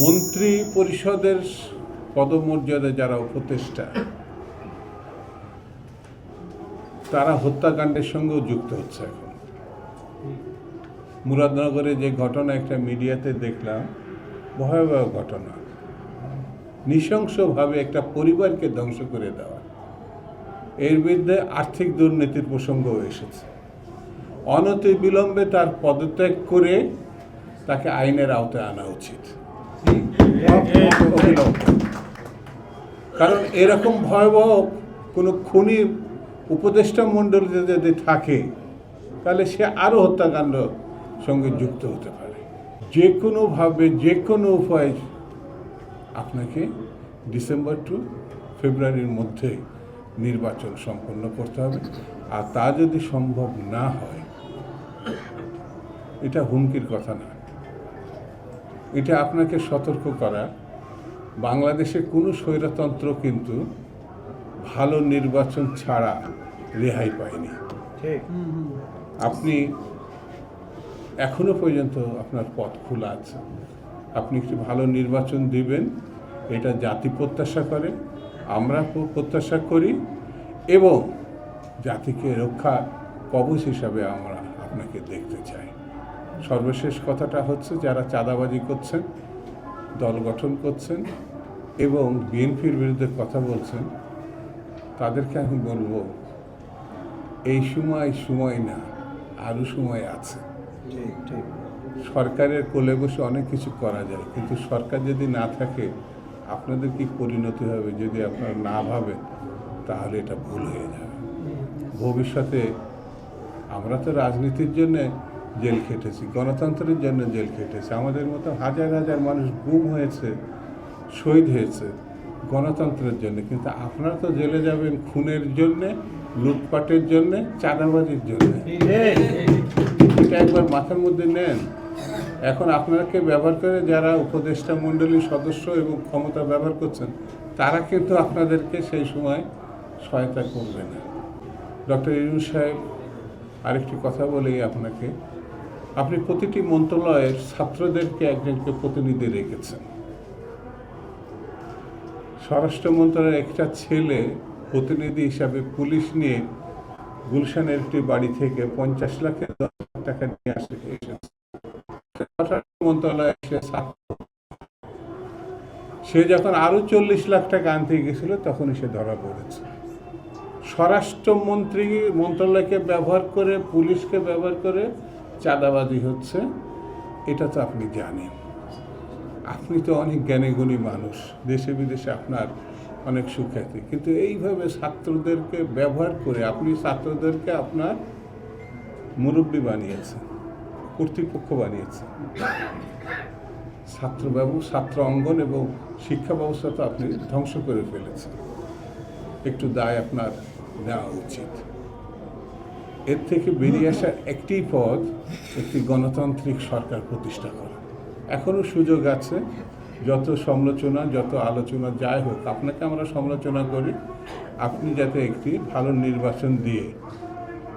মন্ত্রী পরিষদের পদমর্যাদা যারা উপদেষ্টা, তারা হত্যাকাণ্ডের সঙ্গেও যুক্ত হচ্ছে এখন। মুরাদনগরে যে ঘটনা একটা মিডিয়াতে দেখলাম, ভয়াবহ ঘটনা। নৃশংসভাবে একটা পরিবারকে ধ্বংস করে দেওয়া। এর বিরুদ্ধে আর্থিক দুর্নীতির প্রসঙ্গও এসেছে। অনতি বিলম্বে তার পদত্যাগ করে তাকে আইনের আওতায় আনা উচিত। কারণ এরকম ভয়াবহ কোনো খুনি উপদেষ্টা মণ্ডলীতে যদি থাকে, তাহলে সে আরও হত্যাকাণ্ড সঙ্গে যুক্ত হতে পারে। যে কোনোভাবে, যে কোনো উপায় আপনাকে ডিসেম্বর টু ফেব্রুয়ারির মধ্যে নির্বাচন সম্পন্ন করতে হবে। আর তা যদি সম্ভব না হয়, এটা হুমকির কথা না। এটা আপনাকে সতর্ক করা। বাংলাদেশে কোনো স্বৈরতন্ত্র কিন্তু ভালো নির্বাচন ছাড়া রেহাই পায়নি। আপনি এখনও পর্যন্ত আপনার পথ খোলা আছে। আপনি একটি ভালো নির্বাচন দিবেন এটা জাতি প্রত্যাশা করে আমরা প্রত্যাশা করি এবং জাতিকে রক্ষা কবচ হিসাবে আমরা আপনাকে দেখতে চাই। সর্বশেষ কথাটা হচ্ছে যারা চাঁদাবাজি করছেন দল গঠন করছেন এবং বিএনপির বিরুদ্ধে কথা বলছেন তাদেরকে আমি বলব এই সময় সময় না আরও সময় আছে। সরকারের কোলে বসে অনেক কিছু করা যায় কিন্তু সরকার যদি না থাকে আপনাদের কি পরিণতি হবে? যদি আপনারা না ভাবেন তাহলে এটা ভুল হয়ে যাবে। ভবিষ্যতে আমরা তো রাজনীতির জন্য জেল খেটেছি, গণতন্ত্রের জন্য জেল খেটেছি। আমাদের মতো হাজার হাজার মানুষ গুম হয়েছে, শহীদ হয়েছে গণতন্ত্রের জন্য। কিন্তু আপনারা তো জেলে যাবেন খুনের জন্যে, লুটপাটের জন্যে, চাঁদাবাজির জন্যে। এটা একবার মাথার মধ্যে নেন। এখন আপনাকে ব্যবহার করে যারা উপদেষ্টা মণ্ডলীর সদস্য এবং ক্ষমতা ব্যবহার করছেন, তারা কিন্তু আপনাদেরকে সেই সময় সহায়তা করবে না। ডক্টর ইরুন সাহেব, আরেকটি কথা বলেই আপনাকে। আপনি প্রতিটি মন্ত্রণালয়ের ছাত্রদেরকে একজনকে প্রতিনিধি রেখেছেন। স্বরাষ্ট্র মন্ত্রণালয়ের একটা ছেলে প্রতিনিধি হিসাবে পুলিশ নিয়ে গুলশানের একটি বাড়ি থেকে পঞ্চাশ লাখের টাকা নিয়ে আসে। মন্ত্রণালয়ে এসে ছাত্র, সে যখন আরও চল্লিশ লাখ টাকা আনতে গেছিল তখনই সে ধরা পড়েছে। স্বরাষ্ট্রমন্ত্রী মন্ত্রণালয়কে ব্যবহার করে, পুলিশকে ব্যবহার করে চাঁদাবাজি হচ্ছে, এটা তো আপনি জানেন। আপনি তো অনেক জ্ঞানীগুণী মানুষ, দেশে বিদেশে আপনার অনেক সুখ্যাতি। কিন্তু এইভাবে ছাত্রদেরকে ব্যবহার করে আপনি ছাত্রদেরকে আপনার মুরব্বী বানিয়েছেন, কর্তৃপক্ষ বানিয়েছেন। ছাত্র ছাত্র অঙ্গন এবং শিক্ষা ব্যবস্থা তো আপনি ধ্বংস করে ফেলেছেন। একটু দায় আপনার নেওয়া উচিত। এর থেকে বেরিয়ে আসার একটি পথ একটি গণতান্ত্রিক সরকার প্রতিষ্ঠা করা। এখনও সুযোগ আছে, যত সমালোচনা, যত আলোচনা যাই হোক, আপনাকে আমরা সমালোচনা করি। আপনি যাতে একটি ভালো নির্বাচন দিয়ে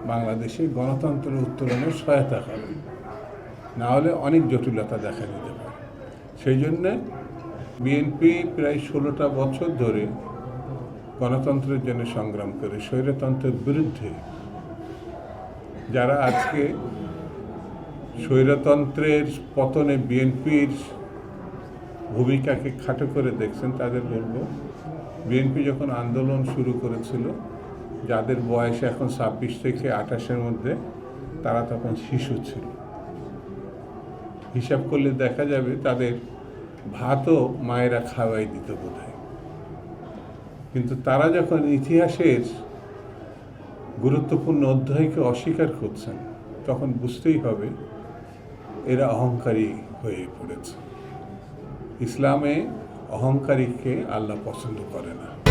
বাংলাদেশে গণতন্ত্রের উত্তরণে সহায়তা করেন। না হলে অনেক জটিলতা দেখা দিতে পারে। সেই জন্যে বিএনপি প্রায় ষোলোটা বছর ধরে গণতন্ত্রের জন্য সংগ্রাম করে, স্বৈরতন্ত্রের বিরুদ্ধে যারা আজকে স্বৈরতন্ত্রের পতনে বিএনপির ভূমিকাকে খাটো করে দেখছেন, তাদের বলব, বিএনপি যখন আন্দোলন শুরু করেছিল, যাদের বয়স এখন ছাব্বিশ থেকে আঠাশের মধ্যে, তারা তখন শিশু ছিল। হিসাব করলে দেখা যাবে তাদের ভাতও মায়েরা খাওয়াই দিত বোধ কিন্তু তারা যখন ইতিহাসের গুরুত্বপূর্ণ অধ্যায়কে অস্বীকার করছেন, তখন বুঝতেই হবে এরা অহংকারী হয়ে পড়েছে। ইসলামে অহংকারীকে আল্লাহ পছন্দ করে না।